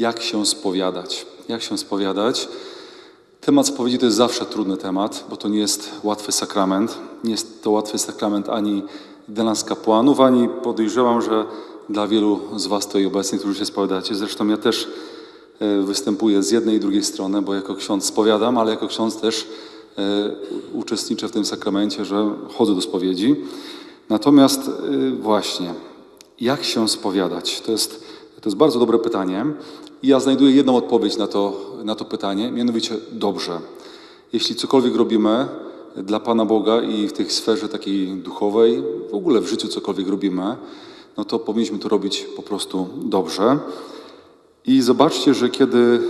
jak się spowiadać. Jak się spowiadać? Temat spowiedzi to jest zawsze trudny temat, bo to nie jest łatwy sakrament. Nie jest to łatwy sakrament ani dla nas kapłanów, ani podejrzewam, że dla wielu z Was tutaj obecnych, którzy się spowiadacie. Zresztą ja też e, występuję z jednej i drugiej strony, bo jako ksiądz spowiadam, ale jako ksiądz też e, uczestniczę w tym sakramencie, że chodzę do spowiedzi. Natomiast e, właśnie, jak się spowiadać? To jest, to jest bardzo dobre pytanie. I ja znajduję jedną odpowiedź na to, na to pytanie, mianowicie dobrze. Jeśli cokolwiek robimy dla Pana Boga i w tej sferze takiej duchowej, w ogóle w życiu cokolwiek robimy, no to powinniśmy to robić po prostu dobrze. I zobaczcie, że kiedy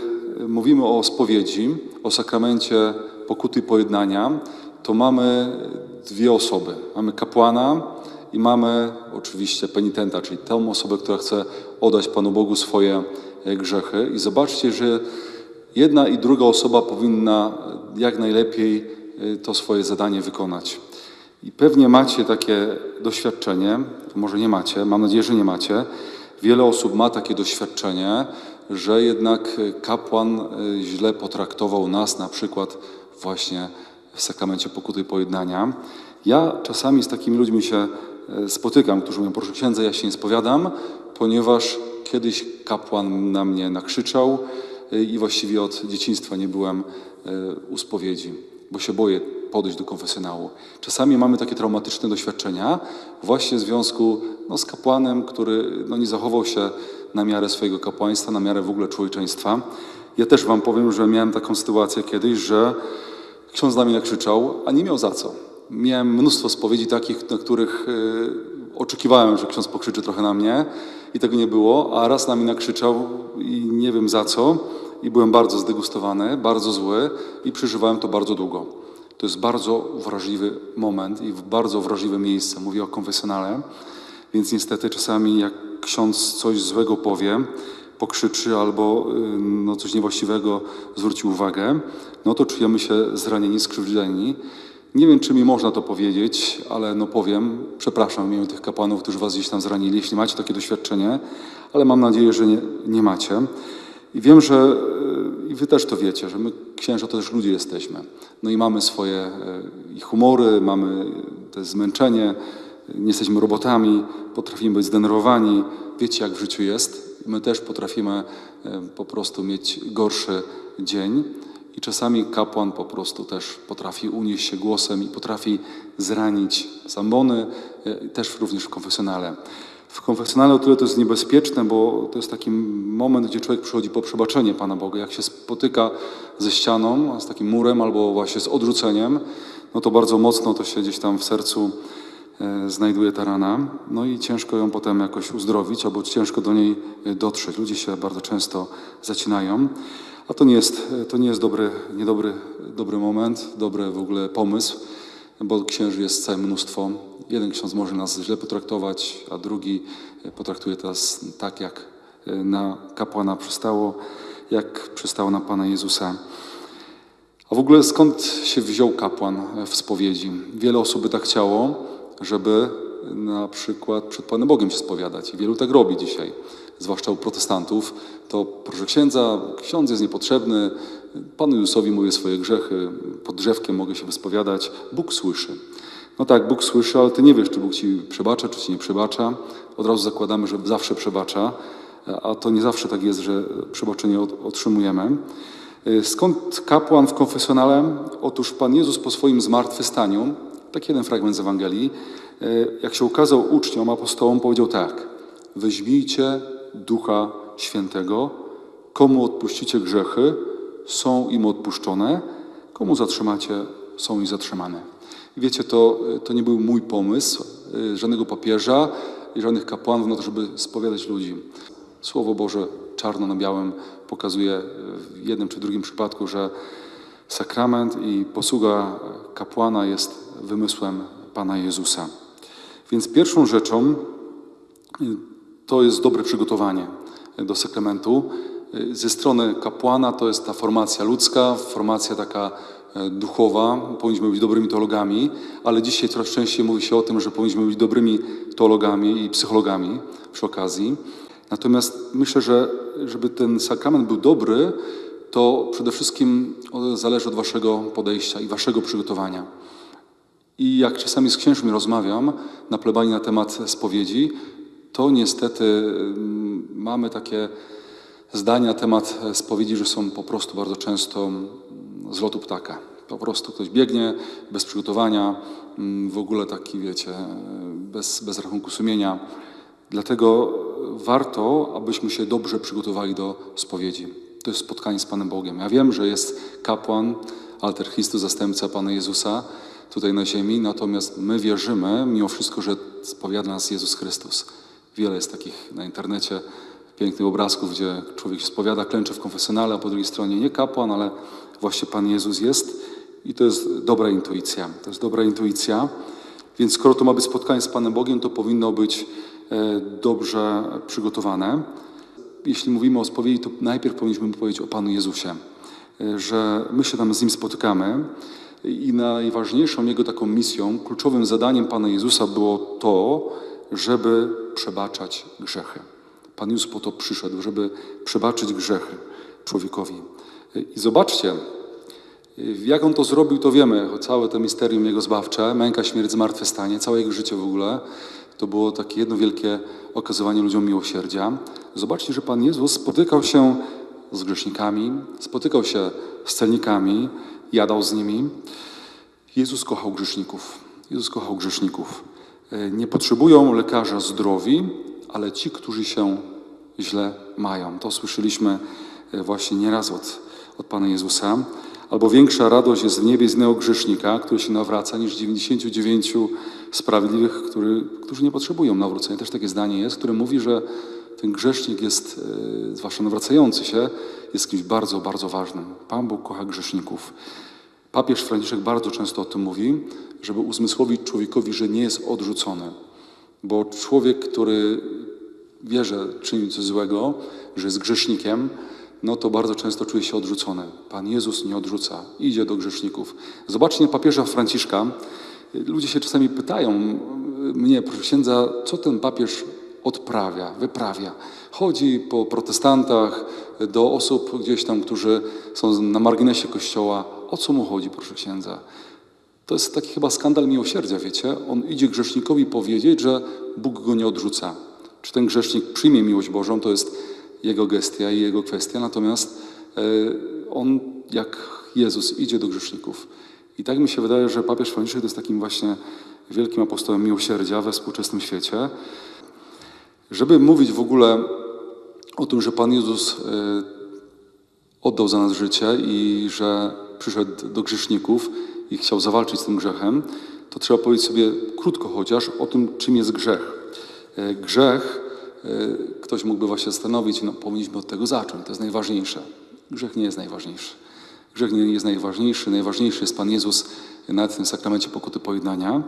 mówimy o spowiedzi, o sakramencie pokuty i pojednania, to mamy dwie osoby. Mamy kapłana i mamy oczywiście penitenta, czyli tę osobę, która chce oddać Panu Bogu swoje grzechy. I zobaczcie, że jedna i druga osoba powinna jak najlepiej e, to swoje zadanie wykonać. I pewnie macie takie doświadczenie, może nie macie, mam nadzieję, że nie macie. Wiele osób ma takie doświadczenie, że jednak kapłan y, źle potraktował nas, na przykład właśnie w sakramencie pokuty i pojednania. Ja czasami z takimi ludźmi się spotykam, którzy mówią, proszę księdza, ja się nie spowiadam, ponieważ kiedyś kapłan na mnie nakrzyczał y, i właściwie od dzieciństwa nie byłem u spowiedzi, bo się boję podejść do konfesjonału. Czasami mamy takie traumatyczne doświadczenia właśnie w związku no, z kapłanem, który no, nie zachował się na miarę swojego kapłaństwa, na miarę w ogóle człowieczeństwa. Ja też wam powiem, że miałem taką sytuację kiedyś, że ksiądz na mnie nakrzyczał, a nie miał za co. Miałem mnóstwo spowiedzi takich, na których y, oczekiwałem, że ksiądz pokrzyczy trochę na mnie i tego nie było, a raz na mnie nakrzyczał i nie wiem za co i byłem bardzo zdegustowany, bardzo zły i przeżywałem to bardzo długo. To jest bardzo wrażliwy moment i bardzo wrażliwe miejsce. Mówię o konfesjonale, więc niestety czasami jak ksiądz coś złego powie, pokrzyczy albo y, no, coś niewłaściwego zwróci uwagę, no to czujemy się zranieni, skrzywdzeni. Nie wiem, czy mi można to powiedzieć, ale no powiem, przepraszam w imieniu tych kapłanów, którzy was gdzieś tam zranili, jeśli macie takie doświadczenie, ale mam nadzieję, że nie, nie macie. I wiem, że y, i wy też to wiecie, że my księża to też ludzie jesteśmy. No i mamy swoje y, i humory, mamy te zmęczenie, nie jesteśmy robotami, potrafimy być zdenerwowani. Wiecie, jak w życiu jest. My też potrafimy y, po prostu mieć gorszy dzień. I czasami kapłan po prostu też potrafi unieść się głosem i potrafi zranić zambony, też również w konfesjonale. W konfesjonale o tyle to jest niebezpieczne, bo to jest taki moment, gdzie człowiek przychodzi po przebaczenie Pana Boga. Jak się spotyka ze ścianą, z takim murem albo właśnie z odrzuceniem, no to bardzo mocno to się gdzieś tam w sercu e, znajduje ta rana. No i ciężko ją potem jakoś uzdrowić, albo ciężko do niej e, dotrzeć. Ludzie się bardzo często zacinają. A to nie jest, to nie jest dobry, niedobry dobry moment, dobry w ogóle pomysł bo księży jest całe mnóstwo. Jeden ksiądz może nas źle potraktować, a drugi potraktuje nas tak, jak na kapłana przystało, jak przystało na Pana Jezusa. A w ogóle skąd się wziął kapłan w spowiedzi? Wiele osób by tak chciało, żeby na przykład przed Panem Bogiem się spowiadać. I wielu tak robi dzisiaj, zwłaszcza u protestantów. To proszę księdza, ksiądz jest niepotrzebny, Panu Jezusowi mówię swoje grzechy, pod drzewkiem mogę się wyspowiadać, Bóg słyszy. No tak, Bóg słyszy, ale ty nie wiesz, czy Bóg ci przebacza, czy ci nie przebacza. Od razu zakładamy, że zawsze przebacza, a to nie zawsze tak jest, że przebaczenie otrzymujemy. Skąd kapłan w konfesjonale? Otóż Pan Jezus po swoim zmartwychwstaniu, taki jeden fragment z Ewangelii, jak się ukazał uczniom, apostołom, powiedział tak: Weźmijcie Ducha Świętego, komu odpuścicie grzechy, są im odpuszczone, komu zatrzymacie, są i zatrzymane. Wiecie, to, to nie był mój pomysł, y, żadnego papieża i żadnych kapłanów na to, żeby spowiadać ludzi. Słowo Boże czarno na białym pokazuje w jednym czy drugim przypadku, że sakrament i posługa kapłana jest wymysłem Pana Jezusa. Więc pierwszą rzeczą y, to jest dobre przygotowanie do sakramentu. Ze strony kapłana to jest ta formacja ludzka, formacja taka e, duchowa, powinniśmy być dobrymi teologami, ale dzisiaj coraz częściej mówi się o tym, że powinniśmy być dobrymi teologami i psychologami przy okazji. Natomiast myślę, że żeby ten sakrament był dobry, to przede wszystkim zależy od waszego podejścia i waszego przygotowania. I jak czasami z księżmi rozmawiam na plebanii na temat spowiedzi, to niestety mm, mamy takie zdania na temat spowiedzi, że są po prostu bardzo często mm, z lotu ptaka. Po prostu ktoś biegnie bez przygotowania, mm, w ogóle taki, wiecie, bez, bez rachunku sumienia. Dlatego warto, abyśmy się dobrze przygotowali do spowiedzi. To jest spotkanie z Panem Bogiem. Ja wiem, że jest kapłan, alter zastępca Pana Jezusa tutaj na ziemi, natomiast my wierzymy mimo wszystko, że spowiada nas Jezus Chrystus. Wiele jest takich na internecie pięknych obrazków, gdzie człowiek się spowiada, klęcze w konfesjonale, a po drugiej stronie nie kapłan, ale właśnie Pan Jezus jest i to jest dobra intuicja. To jest dobra intuicja. Więc skoro to ma być spotkanie z Panem Bogiem, to powinno być e, dobrze przygotowane. Jeśli mówimy o spowiedzi, to najpierw powinniśmy powiedzieć o Panu Jezusie, e, że my się tam z Nim spotykamy i najważniejszą Jego taką misją, kluczowym zadaniem Pana Jezusa było to, żeby przebaczać grzechy. Pan Jezus po to przyszedł, żeby przebaczyć grzechy człowiekowi. I zobaczcie, jak on to zrobił, to wiemy. Całe to misterium jego zbawcze, męka, śmierć, zmartwychwstanie, całe jego życie w ogóle, to było takie jedno wielkie okazywanie ludziom miłosierdzia. Zobaczcie, że Pan Jezus spotykał się z grzesznikami, spotykał się z celnikami, jadał z nimi. Jezus kochał grzeszników. Jezus kochał grzeszników. E, Nie potrzebują lekarza zdrowi, ale ci, którzy się źle mają. To słyszeliśmy e, właśnie nieraz od, od Pana Jezusa. Albo większa radość jest w niebie z grzesznika, który się nawraca, niż 99 sprawiedliwych, który, którzy nie potrzebują nawrócenia. Też takie zdanie jest, które mówi, że ten grzesznik jest, e, zwłaszcza nawracający się, jest kimś bardzo, bardzo ważnym. Pan Bóg kocha grzeszników. Papież Franciszek bardzo często o tym mówi, żeby uzmysłowić człowiekowi, że nie jest odrzucony. Bo człowiek, który wie, że czyni coś złego, że jest grzesznikiem, no to bardzo często czuje się odrzucony. Pan Jezus nie odrzuca, idzie do grzeszników. Zobaczcie papieża Franciszka. Ludzie się czasami pytają mnie, proszę księdza, co ten papież odprawia, wyprawia. Chodzi po protestantach, do osób gdzieś tam, którzy są na marginesie kościoła. O co mu chodzi, proszę księdza? To jest taki chyba skandal miłosierdzia, wiecie? On idzie grzesznikowi powiedzieć, że Bóg go nie odrzuca. Czy ten grzesznik przyjmie miłość Bożą, to jest jego gestia i jego kwestia, natomiast e, on, jak Jezus, idzie do grzeszników. I tak mi się wydaje, że papież Franciszek jest takim właśnie wielkim apostołem miłosierdzia we współczesnym świecie. Żeby mówić w ogóle o tym, że Pan Jezus e, oddał za nas życie i że przyszedł do grzeszników i chciał zawalczyć z tym grzechem, to trzeba powiedzieć sobie krótko chociaż o tym, czym jest grzech. E, Grzech, e, ktoś mógłby właśnie zastanowić, no powinniśmy od tego zacząć, to jest najważniejsze. Grzech nie jest najważniejszy. Grzech nie jest najważniejszy, najważniejszy jest Pan Jezus na tym sakramencie pokuty pojednania.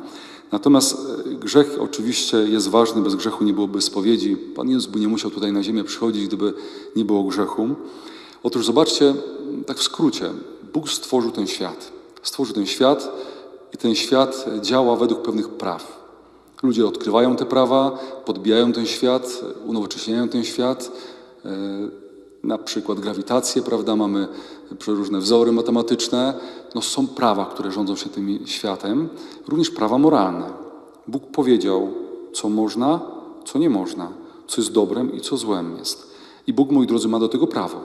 Natomiast e, grzech oczywiście jest ważny, bez grzechu nie byłoby spowiedzi. Pan Jezus by nie musiał tutaj na ziemię przychodzić, gdyby nie było grzechu. Otóż zobaczcie, tak w skrócie, Bóg stworzył ten świat. Stworzył ten świat i ten świat działa według pewnych praw. Ludzie odkrywają te prawa, podbijają ten świat, unowocześniają ten świat. E, Na przykład grawitację, prawda? Mamy przeróżne wzory matematyczne. No, są prawa, które rządzą się tym światem, również prawa moralne. Bóg powiedział, co można, co nie można, co jest dobrem i co złem jest. I Bóg, moi drodzy, ma do tego prawo.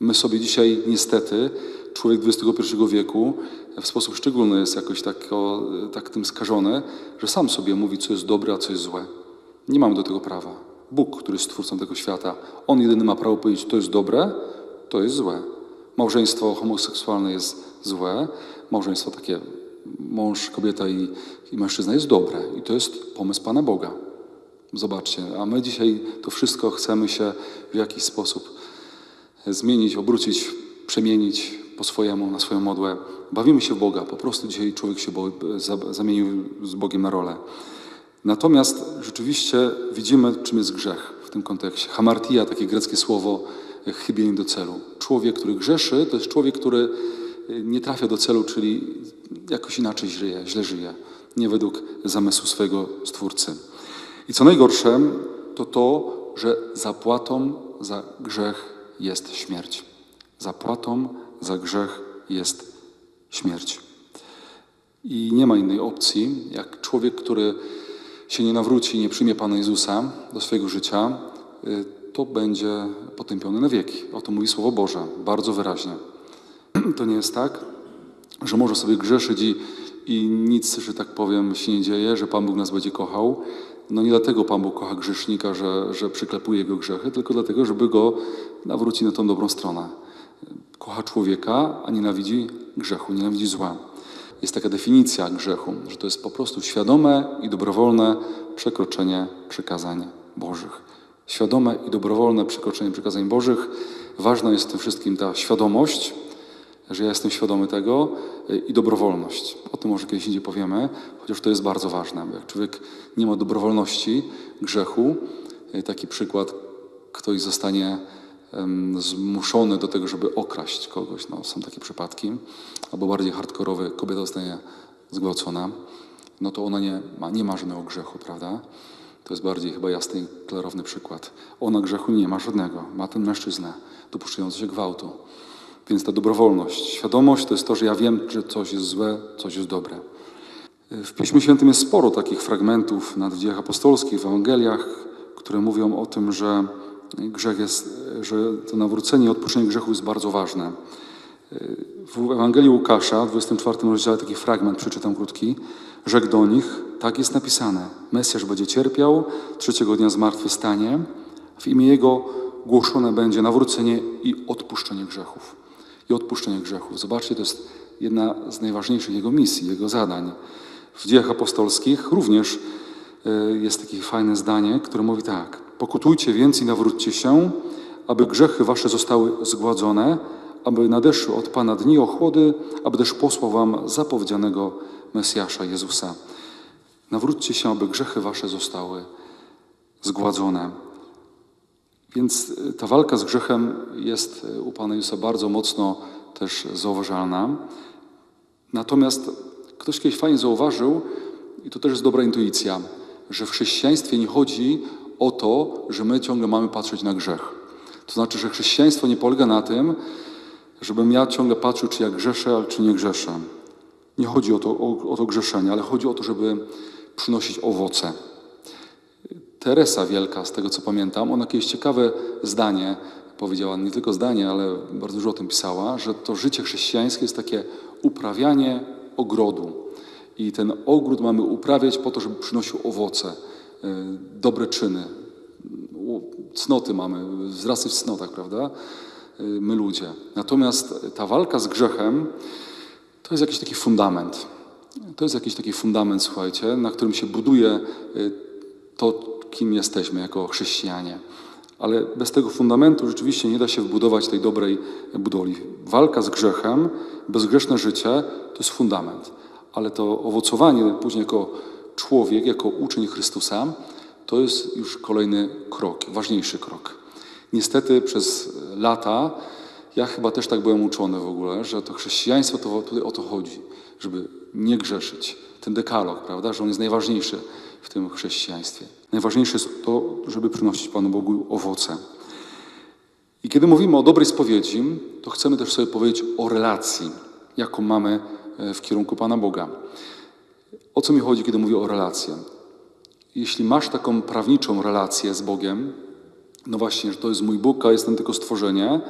My sobie dzisiaj niestety, człowiek XXI wieku w sposób szczególny jest jakoś tak, o, tak tym skażony, że sam sobie mówi, co jest dobre, a co jest złe. Nie mamy do tego prawa. Bóg, który jest stwórcą tego świata, On jedyny ma prawo powiedzieć, to jest dobre, to jest złe. Małżeństwo homoseksualne jest złe, małżeństwo takie mąż, kobieta i, i mężczyzna jest dobre. I to jest pomysł Pana Boga. Zobaczcie, a my dzisiaj to wszystko chcemy się w jakiś sposób zmienić, obrócić, przemienić po swojemu, na swoją modłę. Bawimy się w Boga. Po prostu dzisiaj człowiek się zamienił z Bogiem na rolę. Natomiast rzeczywiście widzimy, czym jest grzech w tym kontekście. Hamartia, takie greckie słowo, chybienie do celu. Człowiek, który grzeszy, to jest człowiek, który nie trafia do celu, czyli jakoś inaczej żyje, źle żyje. Nie według zamysłu swojego Stwórcy. I co najgorsze, to to, że zapłatą za grzech jest śmierć. Zapłatą za grzech jest śmierć. I nie ma innej opcji, jak człowiek, który się nie nawróci nie przyjmie Pana Jezusa do swojego życia, y, to będzie potępiony na wieki. O to mówi Słowo Boże, bardzo wyraźnie. To nie jest tak, że może sobie grzeszyć i, i nic, że tak powiem, się nie dzieje, że Pan Bóg nas będzie kochał. No nie dlatego Pan Bóg kocha grzesznika, że, że przyklepuje jego grzechy, tylko dlatego, żeby go nawrócić na tą dobrą stronę. Kocha człowieka, a nienawidzi grzechu, nienawidzi zła. Jest taka definicja grzechu, że to jest po prostu świadome i dobrowolne przekroczenie przykazań Bożych. Świadome i dobrowolne przekroczenie przykazań Bożych. Ważna jest w tym wszystkim ta świadomość, że ja jestem świadomy tego y, i dobrowolność. O tym może kiedyś indziej powiemy, chociaż to jest bardzo ważne. Jak człowiek nie ma dobrowolności grzechu, y, taki przykład, ktoś zostanie zmuszony do tego, żeby okraść kogoś, no, są takie przypadki, albo bardziej hardkorowy, kobieta zostanie zgwałcona, no to ona nie ma, nie ma żadnego grzechu, prawda? To jest bardziej chyba jasny i klarowny przykład. Ona grzechu nie ma żadnego, ma ten mężczyznę dopuszczający się gwałtu. Więc ta dobrowolność, świadomość to jest to, że ja wiem, że coś jest złe, coś jest dobre. W Piśmie Świętym jest sporo takich fragmentów nad w dziejach apostolskich, w Ewangeliach, które mówią o tym, że grzech jest, że to nawrócenie odpuszczenie grzechu jest bardzo ważne. W Ewangelii Łukasza, w 24 rozdziale taki fragment, przeczytam krótki, rzekł do nich, tak jest napisane, Mesjasz będzie cierpiał, trzeciego dnia zmartwychwstanie, w imię Jego głoszone będzie nawrócenie i odpuszczenie grzechów. I odpuszczenie grzechów. Zobaczcie, to jest jedna z najważniejszych Jego misji, Jego zadań. W dziejach apostolskich również y, jest takie fajne zdanie, które mówi tak. Pokutujcie więc i nawróćcie się, aby grzechy wasze zostały zgładzone, aby nadeszły od Pana dni ochłody, aby też posłał wam zapowiedzianego Mesjasza Jezusa. Nawróćcie się, aby grzechy wasze zostały zgładzone. Więc y, ta walka z grzechem jest y, u Pana Jezusa bardzo mocno też zauważalna. Natomiast ktoś kiedyś fajnie zauważył, i to też jest dobra intuicja, że w chrześcijaństwie nie chodzi o to, że my ciągle mamy patrzeć na grzech. To znaczy, że chrześcijaństwo nie polega na tym, żebym ja ciągle patrzył, czy ja grzeszę, czy nie grzeszę. Nie chodzi o to, o, o to grzeszenie, ale chodzi o to, żeby przynosić owoce. Teresa Wielka, z tego co pamiętam, ona jakieś ciekawe zdanie powiedziała, nie tylko zdanie, ale bardzo dużo o tym pisała, że to życie chrześcijańskie jest takie uprawianie ogrodu. I ten ogród mamy uprawiać po to, żeby przynosił owoce, y, dobre czyny. Cnoty mamy, wzrastać w cnotach, prawda? Y, My ludzie. Natomiast ta walka z grzechem to jest jakiś taki fundament. To jest jakiś taki fundament, słuchajcie, na którym się buduje y, to, kim jesteśmy jako chrześcijanie. Ale bez tego fundamentu rzeczywiście nie da się wbudować tej dobrej budowli. Walka z grzechem, bezgrzeszne życie to jest fundament. Ale to owocowanie później jako człowiek, jako uczeń Chrystusa, to jest już kolejny krok, ważniejszy krok. Niestety przez lata ja chyba też tak byłem uczony w ogóle, że to chrześcijaństwo to tutaj o to chodzi, żeby nie grzeszyć. Ten dekalog, prawda, że on jest najważniejszy w tym chrześcijaństwie. Najważniejsze jest to, żeby przynosić Panu Bogu owoce. I kiedy mówimy o dobrej spowiedzi, to chcemy też sobie powiedzieć o relacji, jaką mamy e, w kierunku Pana Boga. O co mi chodzi, kiedy mówię o relacji? Jeśli masz taką prawniczą relację z Bogiem, no właśnie, że to jest mój Bóg, a jestem tylko stworzenie,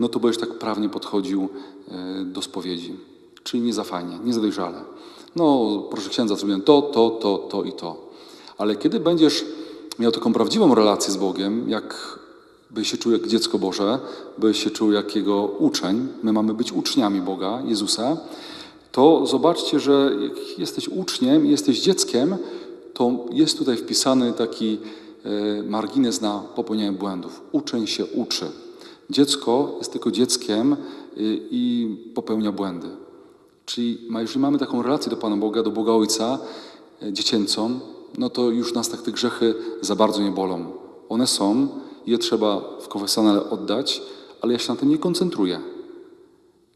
no to będziesz tak prawnie podchodził e, do spowiedzi. Czyli nie za fajnie, nie za dojrzale. No, proszę księdza, zrobiłem to, to, to, to i to. Ale kiedy będziesz miał taką prawdziwą relację z Bogiem, jak byś się czuł jak dziecko Boże, byś się czuł jak Jego uczeń, my mamy być uczniami Boga, Jezusa, to zobaczcie, że jak jesteś uczniem jesteś dzieckiem, to jest tutaj wpisany taki e, margines na popełnianie błędów. Uczeń się uczy. Dziecko jest tylko dzieckiem y, i popełnia błędy. Czyli jeżeli mamy taką relację do Pana Boga, do Boga Ojca e, dziecięcą, no to już nas tak te grzechy za bardzo nie bolą. One są, je trzeba w konfesjonale oddać, ale ja się na tym nie koncentruję.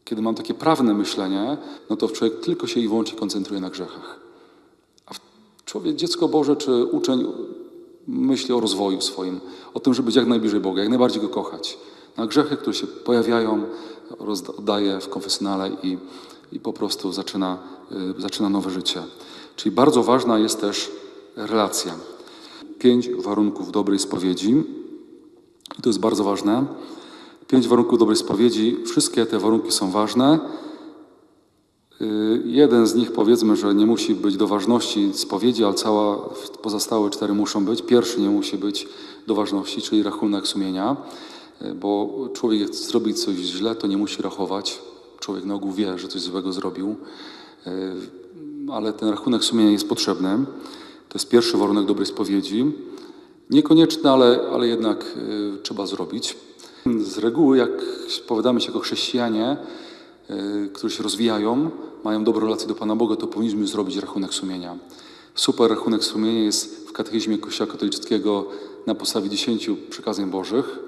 Kiedy mam takie prawne myślenie, no to człowiek tylko się i wyłącznie koncentruje na grzechach. A człowiek, dziecko Boże czy uczeń myśli o rozwoju swoim, o tym, żeby być jak najbliżej Boga, jak najbardziej Go kochać. Na grzechy, które się pojawiają, rozda- oddaje w konfesjonale i, i po prostu zaczyna, y, zaczyna nowe życie. Czyli bardzo ważna jest też relacja. Pięć warunków dobrej spowiedzi. I to jest bardzo ważne. Pięć warunków dobrej spowiedzi. Wszystkie te warunki są ważne. Y, Jeden z nich powiedzmy, że nie musi być do ważności spowiedzi, ale cała, pozostałe cztery muszą być. Pierwszy nie musi być do ważności, czyli rachunek sumienia, bo człowiek jak zrobi coś źle, to nie musi rachować. Człowiek na ogół wie, że coś złego zrobił, Y, ale ten rachunek sumienia jest potrzebny. To jest pierwszy warunek dobrej spowiedzi. Niekonieczny, ale, ale jednak y, trzeba zrobić. Z reguły, jak powiadamy się jako chrześcijanie, y, którzy się rozwijają, mają dobrą relację do Pana Boga, to powinniśmy zrobić rachunek sumienia. Super rachunek sumienia jest w katechizmie Kościoła katolickiego na podstawie 10 przykazań Bożych.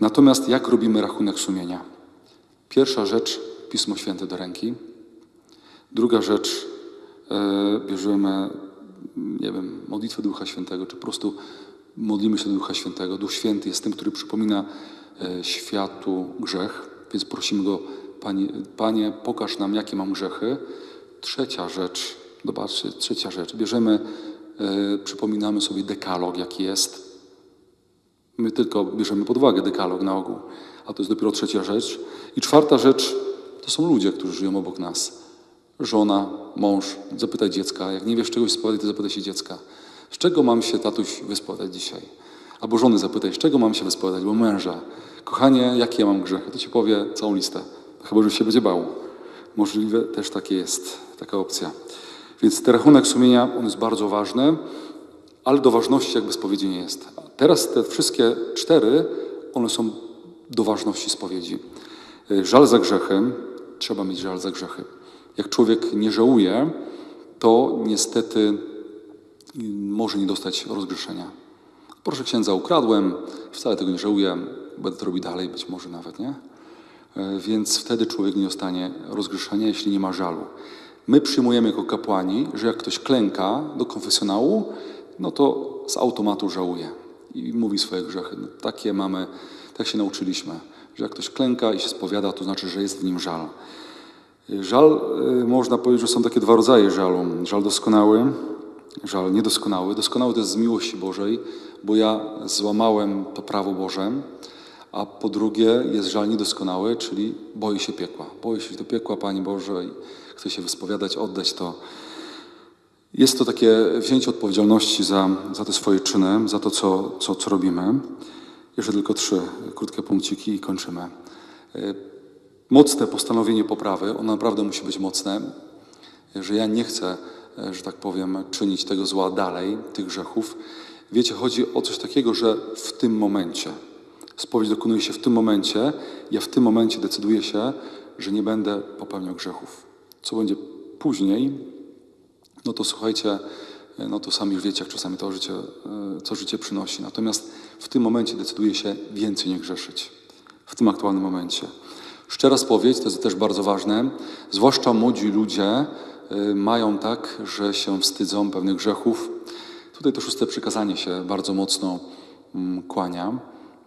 Natomiast jak robimy rachunek sumienia? Pierwsza rzecz, Pismo Święte do ręki. Druga rzecz, e, bierzemy, nie wiem, modlitwę Ducha Świętego, czy po prostu modlimy się do Ducha Świętego. Duch Święty jest tym, który przypomina e, światu grzech, więc prosimy Go, Panie, Panie pokaż nam, jakie mam grzechy. Trzecia rzecz, zobaczcie, trzecia rzecz, bierzemy, e, przypominamy sobie dekalog, jaki jest. My tylko bierzemy pod uwagę dekalog na ogół, a to jest dopiero trzecia rzecz. I czwarta rzecz to są ludzie, którzy żyją obok nas. Żona, mąż, zapytaj dziecka. Jak nie wiesz czegoś spowiadać, to zapytaj się dziecka. Z czego mam się tatuś wyspowiadać dzisiaj? Albo żony zapytaj, z czego mam się wyspowiadać, bo męża. Kochanie, jakie ja mam grzechy? To ci powie całą listę. Chyba, że się będzie bał. Możliwe też takie jest, taka opcja. Więc ten rachunek sumienia, on jest bardzo ważny ale do ważności jakby spowiedzi nie jest. Teraz te wszystkie cztery, one są do ważności spowiedzi. Y, Żal za grzechem, trzeba mieć żal za grzechy. Jak człowiek nie żałuje, to niestety y, może nie dostać rozgrzeszenia. Proszę księdza, ukradłem, wcale tego nie żałuję, będę to robić dalej, być może nawet, nie? E, Więc wtedy człowiek nie dostanie rozgrzeszenia, jeśli nie ma żalu. My przyjmujemy jako kapłani, że jak ktoś klęka do konfesjonału, no to z automatu żałuje i mówi swoje grzechy. No, takie mamy, tak się nauczyliśmy, że jak ktoś klęka i się spowiada, to znaczy, że jest w nim żal. Żal, y, można powiedzieć, że są takie dwa rodzaje żalu. Żal doskonały, żal niedoskonały. Doskonały to jest z miłości Bożej, bo ja złamałem to prawo Boże, a po drugie jest żal niedoskonały, czyli boję się piekła. Boję się do piekła, Pani Boże, i chcę się wyspowiadać, oddać to. Jest to takie wzięcie odpowiedzialności za, za te swoje czyny, za to, co, co, co robimy. Jeszcze tylko trzy krótkie punkciki i kończymy. E, Mocne postanowienie poprawy, ono naprawdę musi być mocne, że ja nie chcę, e, że tak powiem, czynić tego zła dalej, tych grzechów. Wiecie, chodzi o coś takiego, że w tym momencie, spowiedź dokonuje się w tym momencie, ja w tym momencie decyduję się, że nie będę popełniał grzechów. Co będzie później, no to słuchajcie, no to sami już wiecie, jak czasami to życie, e, co życie przynosi. Natomiast w tym momencie decyduje się więcej nie grzeszyć. W tym aktualnym momencie. Szczera spowiedź to jest też bardzo ważne. Zwłaszcza młodzi ludzie e, mają tak, że się wstydzą pewnych grzechów. Tutaj to szóste przykazanie się bardzo mocno mm, kłania.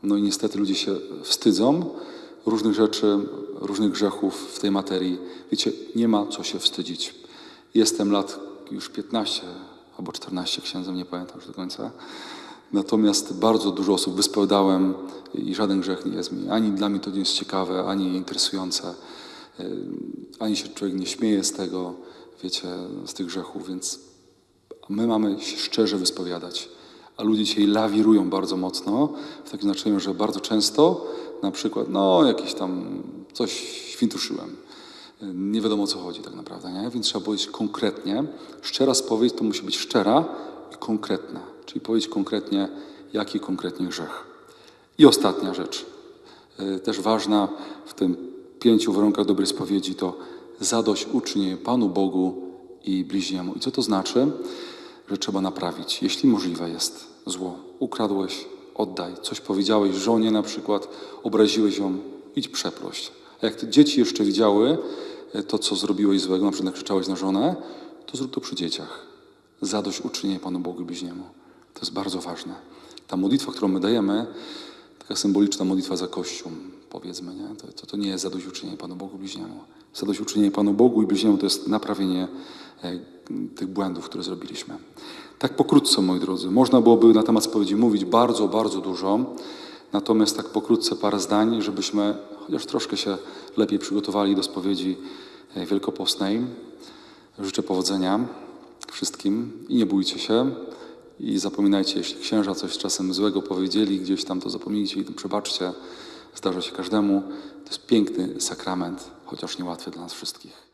No i niestety ludzie się wstydzą różnych rzeczy, różnych grzechów w tej materii. Wiecie, nie ma co się wstydzić. Jestem lat już 15 albo 14 księdzem, nie pamiętam już do końca. Natomiast bardzo dużo osób wyspowiadałem i żaden grzech nie jest mi. Ani dla mnie to nie jest ciekawe, ani interesujące. Ani się człowiek nie śmieje z tego, wiecie, z tych grzechów, więc my mamy się szczerze wyspowiadać. A ludzie dzisiaj lawirują bardzo mocno, w takim znaczeniu, że bardzo często na przykład, no jakieś tam coś świntuszyłem. Nie wiadomo o co chodzi tak naprawdę, nie? więc trzeba powiedzieć konkretnie. Szczera spowiedź to musi być szczera i konkretna, czyli powiedzieć konkretnie, jaki konkretnie grzech. I ostatnia rzecz, y, też ważna w tym pięciu warunkach dobrej spowiedzi, to zadośćuczynienie Panu Bogu i bliźniemu. I co to znaczy? Że trzeba naprawić, jeśli możliwe jest zło. Ukradłeś, oddaj. Coś powiedziałeś żonie na przykład, obraziłeś ją, idź przeproś. A jak dzieci jeszcze widziały e, to, co zrobiłeś złego, na przykład nakrzyczałeś na żonę, to zrób to przy dzieciach. Zadośćuczynienie Panu Bogu bliźniemu. To jest bardzo ważne. Ta modlitwa, którą my dajemy, taka symboliczna modlitwa za Kościół, powiedzmy, nie? To, to, to nie jest zadośćuczynienie Panu Bogu bliźniemu. Zadośćuczynienie Panu Bogu i bliźniemu to jest naprawienie e, tych błędów, które zrobiliśmy. Tak pokrótce, moi drodzy. Można byłoby na temat spowiedzi mówić bardzo, bardzo dużo, natomiast tak pokrótce parę zdań, żebyśmy chociaż troszkę się lepiej przygotowali do spowiedzi e, wielkopostnej. Życzę powodzenia wszystkim i nie bójcie się. I zapominajcie, jeśli księża coś czasem złego powiedzieli, gdzieś tam to zapomnijcie i to przebaczcie. Zdarza się każdemu. To jest piękny sakrament, chociaż niełatwy dla nas wszystkich.